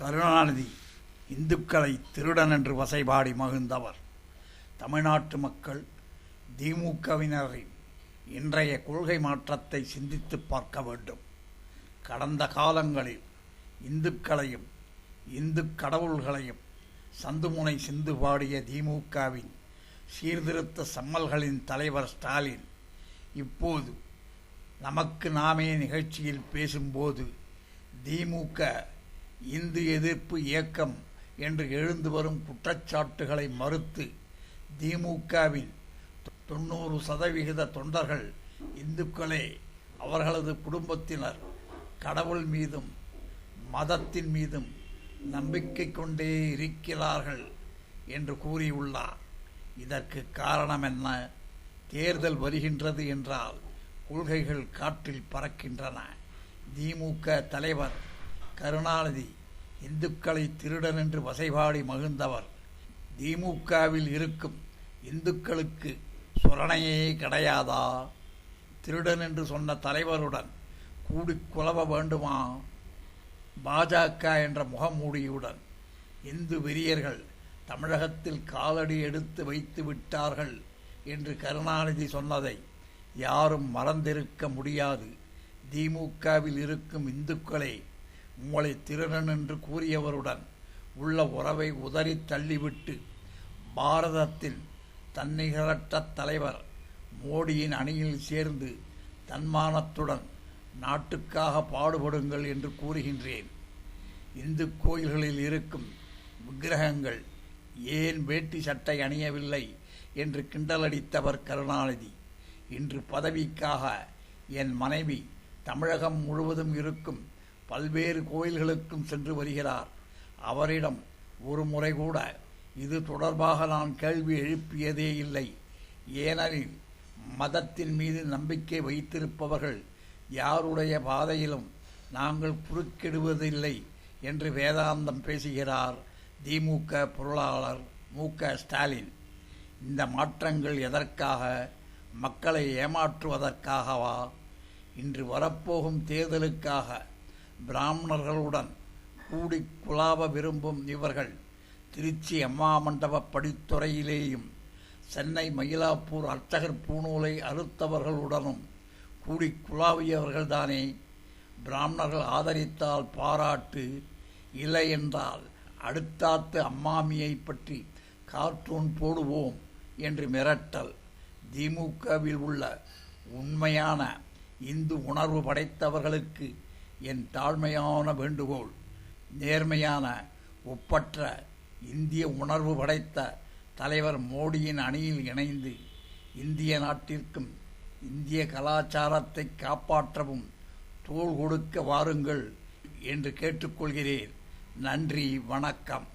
கருணாநிதி இந்துக்களை திருடன் என்று வசைபாடி மகிழ்ந்தவர். தமிழ்நாட்டு மக்கள் திமுகவினரின் இன்றைய கொள்கை மாற்றத்தை சிந்தித்து பார்க்க வேண்டும். கடந்த காலங்களில் இந்துக்களையும் இந்து கடவுள்களையும் சந்துமுனை சிந்து பாடிய திமுகவின் சீர்திருத்த சம்மல்களின் தலைவர் ஸ்டாலின் இப்போது நமக்கு நாமே நிகழ்ச்சியில் பேசும்போது திமுக இந்து எதிர்ப்பு இயக்கம் என்று எழுந்து வரும் குற்றச்சாட்டுகளை மறுத்து திமுகவின் தொண்ணூறு சதவிகித தொண்டர்கள் இந்துக்களே அவர்களது குடும்பத்தினர் கடவுள் மீதும் மதத்தின் மீதும் நம்பிக்கை கொண்டே இருக்கிறார்கள் என்று கூறியுள்ளார். இதற்கு காரணம் என்ன? தேர்தல் வருகின்றது என்றால் கொள்கைகள் காற்றில் பறக்கின்றன. திமுக தலைவர் கருணாநிதி இந்துக்களை திருடன் என்று வசைபாடி மகிழ்ந்தவர். திமுகவில் இருக்கும் இந்துக்களுக்கு சுரணையே கிடையாதா? திருடன் என்று சொன்ன தலைவருடன் கூடி குலவ வேண்டுமா? பாஜக என்ற முகமூடியுடன் இந்து வெறியர்கள் தமிழகத்தில் காலடி எடுத்து வைத்து விட்டார்கள் என்று கருணாநிதி சொன்னதை யாரும் மறந்திருக்க முடியாது. திமுகவில் இருக்கும் இந்துக்களே உங்களை திருடன் என்று கூறியவருடன் உள்ள உறவை உதறி தள்ளிவிட்டு பாரதத்தில் தன்னிகரற்ற தலைவர் மோடியின் அணியில் சேர்ந்து தன்மானத்துடன் நாட்டுக்காக பாடுபடுங்கள் என்று கூறுகின்றேன். இந்து கோயில்களில் இருக்கும் விக்கிரகங்கள் ஏன் வேட்டி சட்டை அணியவில்லை என்று கிண்டலடித்தவர் கருணாநிதி. இன்று பதவிக்காக என் மனைவி தமிழகம் முழுவதும் இருக்கும் பல்வேறு கோயில்களுக்கும் சென்று வருகிறார். அவரிடம் ஒரு முறை கூட இது தொடர்பாக நான் கேள்வி எழுப்பியதே இல்லை. ஏனெனில் மதத்தின் மீது நம்பிக்கை வைத்திருப்பவர்கள் யாருடைய பாதையிலும் நாங்கள் குறுக்கிடுவதில்லை என்று வேதாந்தம் பேசுகிறார் திமுக பொருளாளர் மு. க. ஸ்டாலின். இந்த மாற்றங்கள் எதற்காக? மக்களை ஏமாற்றுவதற்காகவா? இன்று வரப்போகும் தேர்தலுக்காக பிராமணர்களுடன் கூடி குழாவ விரும்பும் இவர்கள் திருச்சி அம்மா மண்டப படித்துறையிலேயும் சென்னை மயிலாப்பூர் அர்ச்சகர் பூநூலை அறுத்தவர்களுடனும் கூடி குழாவியவர்கள்தானே பிராமணர்கள் ஆதரித்தால் பாராட்டு இல்லை என்றால் அடுத்தாத்து அம்மாமியை பற்றி கார்ட்டூன் போடுவோம் என்று மிரட்டல். திமுகவில் உள்ள உண்மையான இந்து உணர்வு படைத்தவர்களுக்கு என் தாழ்மையான வேண்டுகோள் நேர்மையான ஒப்பற்ற இந்திய உணர்வு படைத்த தலைவர் மோடியின் அணியில் இணைந்து இந்திய நாட்டிற்கும் இந்திய கலாச்சாரத்தை காப்பாற்றவும் தோள் கொடுக்க வாருங்கள் என்று கேட்டுக்கொள்கிறேன். நன்றி வணக்கம்.